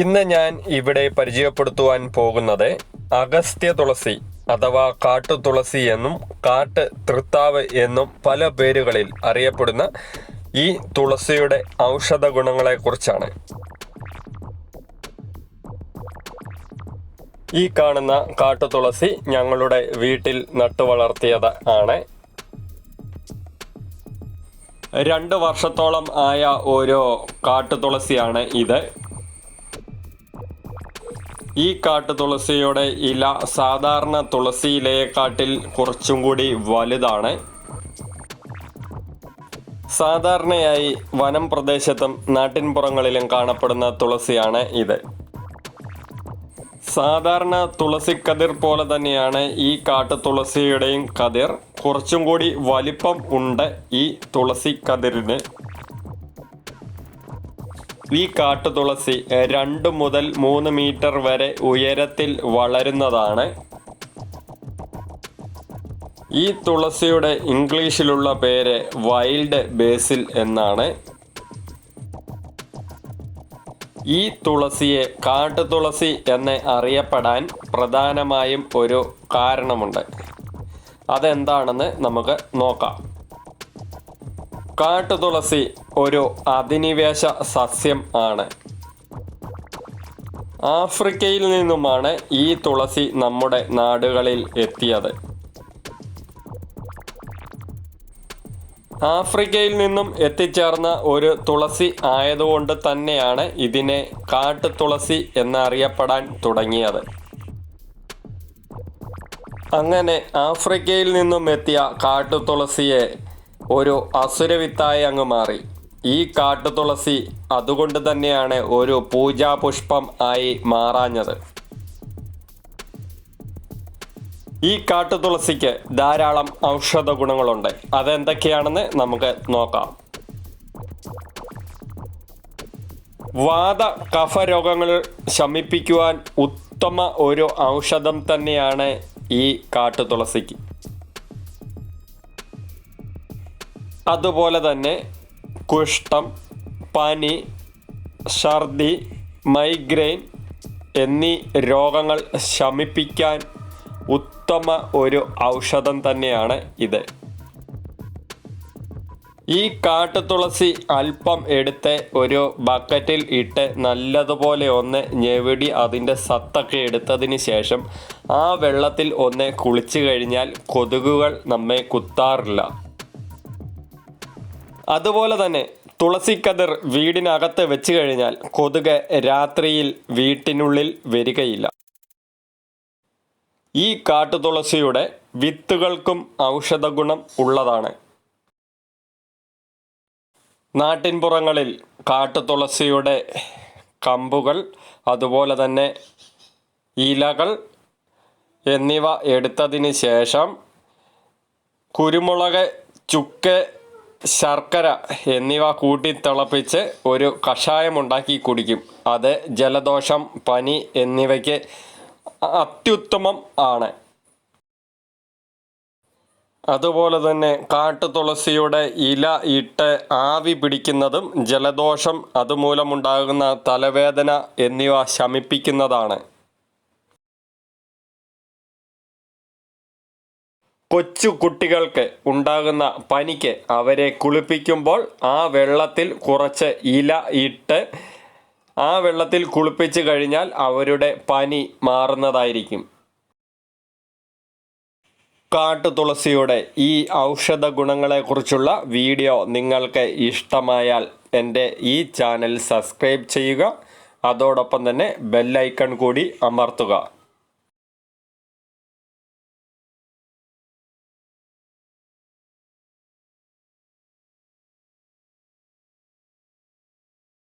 ഇന്ന് ഞാൻ ഇവിടെ പരിചയപ്പെടുത്തുവാൻ പോകുന്നത് അഗസ്ത്യ തുളസി അഥവാ കാട്ടു തുളസി എന്നും കാട്ട് തൃത്താവ് എന്നും പല പേരുകളിൽ അറിയപ്പെടുന്ന ഈ തുളസിയുടെ ഔഷധ ഗുണങ്ങളെക്കുറിച്ചാണ്. ഈ കാണുന്ന കാട്ടു തുളസി ഞങ്ങളുടെ വീട്ടിൽ നട്ടു വളർത്തിയത് ആണ്. രണ്ട് വർഷത്തോളം ആയ ഒരു കാട്ടു തുളസിയാണ് ഇത്. ഈ കാട്ടു തുളസിയുടെ ഇല സാധാരണ തുളസി ഇലയെക്കാട്ടിൽ കുറച്ചും കൂടി വലുതാണ്. സാധാരണയായി വനം പ്രദേശത്തും നാട്ടിൻപുറങ്ങളിലും കാണപ്പെടുന്ന തുളസിയാണ് ഇത്. സാധാരണ തുളസി കതിർ പോലെ തന്നെയാണ് ഈ കാട്ടു തുളസിയുടെയും കതിർ. കുറച്ചും കൂടി വലിപ്പം ഉണ്ട് ഈ തുളസി കതിരിന്. ഈ കാട്ടുതുളസി രണ്ട് മുതൽ മൂന്ന് മീറ്റർ വരെ ഉയരത്തിൽ വളരുന്നതാണ്. ഈ തുളസിയുടെ ഇംഗ്ലീഷിലുള്ള പേര് വൈൽഡ് ബേസിൽ എന്നാണ്. ഈ തുളസിയെ കാട്ടുതുളസി എന്ന് അറിയപ്പെടാൻ പ്രധാനമായും ഒരു കാരണമുണ്ട്. അതെന്താണെന്ന് നമുക്ക് നോക്കാം. കാട്ടുതുളസി ഒരു അധിനിവേശ സസ്യം ആണ്. ആഫ്രിക്കയിൽ നിന്നുമാണ് ഈ തുളസി നമ്മുടെ നാടുകളിൽ എത്തിയത്. ആഫ്രിക്കയിൽ നിന്നും എത്തിച്ചേർന്ന ഒരു തുളസി ആയതുകൊണ്ട് തന്നെയാണ് ഇതിനെ കാട്ടുതുളസി എന്നറിയപ്പെടാൻ തുടങ്ങിയത്. അങ്ങനെ ആഫ്രിക്കയിൽ നിന്നും എത്തിയ കാട്ടുതുളസിയെ ഒരു അസുരവിത്തായി അങ്ങ് മാറി. ഈ കാട്ടുതുളസി അതുകൊണ്ട് തന്നെയാണ് ഒരു പൂജാപുഷ്പം ആയി മാറാഞ്ഞത്. ഈ കാട്ടുതുളസിക്ക് ധാരാളം ഔഷധ ഗുണങ്ങളുണ്ട്. അതെന്തൊക്കെയാണെന്ന് നമുക്ക് നോക്കാം. വാത കഫ രോഗങ്ങൾ ശമിപ്പിക്കുവാൻ ഉത്തമ ഒരു ഔഷധം തന്നെയാണ് ഈ കാട്ടുതുളസിക്ക് അതുപോലെ തന്നെ കുഷ്ഠം പനി ഛർദി മൈഗ്രെയിൻ എന്നീ രോഗങ്ങൾ ശമിപ്പിക്കാൻ ഉത്തമ ഒരു ഔഷധം തന്നെയാണ് ഇത്. ഈ കാട്ടുതുളസി അല്പം എടുത്ത് ഒരു ബക്കറ്റിൽ ഇട്ട് നല്ലതുപോലെ ഒന്ന് ഞെവിടി അതിന്റെ സത്തൊക്കെ എടുത്തതിന് ശേഷം ആ വെള്ളത്തിൽ ഒന്ന് കുളിച്ചു കഴിഞ്ഞാൽ കൊതുകുകൾ നമ്മെ കുത്താറില്ല. അതുപോലെ തന്നെ തുളസി തുളസിക്കതിർ വീടിനകത്ത് വെച്ച് കഴിഞ്ഞാൽ കൊതുക് രാത്രിയിൽ വീട്ടിനുള്ളിൽ വരികയില്ല. ഈ കാട്ടുതുളസിയുടെ വിത്തുകൾക്കും ഔഷധഗുണം ഉള്ളതാണ്. നാട്ടിൻപുറങ്ങളിൽ കാട്ടുതുളസിയുടെ കമ്പുകൾ അതുപോലെ തന്നെ ഇലകൾ എന്നിവ എടുത്തതിന് ശേഷം കുരുമുളക് ചുക്ക് ശർക്കര എന്നിവ കൂട്ടി തിളപ്പിച്ച് ഒരു കഷായം ഉണ്ടാക്കി കുടിക്കും. അത് ജലദോഷം പനി എന്നിവയ്ക്ക് അത്യുത്തമം ആണ്. അതുപോലെ തന്നെ കാട്ടുതുളസിയുടെ ഇല ഇട്ട് ആവി പിടിക്കുന്നതും ജലദോഷം അതുമൂലമുണ്ടാകുന്ന തലവേദന എന്നിവ ശമിപ്പിക്കുന്നതാണ്. കൊച്ചു കുട്ടികൾക്ക് ഉണ്ടാകുന്ന പനിക്ക് അവരെ കുളിപ്പിക്കുമ്പോൾ ആ വെള്ളത്തിൽ കുറച്ച് ഇല ഇട്ട് ആ വെള്ളത്തിൽ കുളിപ്പിച്ച് കഴിഞ്ഞാൽ അവരുടെ പനി മാറുന്നതായിരിക്കും. കാട്ടുതുളസിയുടെ ഈ ഔഷധ ഗുണങ്ങളെക്കുറിച്ചുള്ള വീഡിയോ നിങ്ങൾക്ക് ഇഷ്ടമായാൽ എന്റെ ഈ ചാനൽ സബ്സ്ക്രൈബ് ചെയ്യുക. അതോടൊപ്പം തന്നെ ബെല്ലൈക്കൺ കൂടി അമർത്തുക.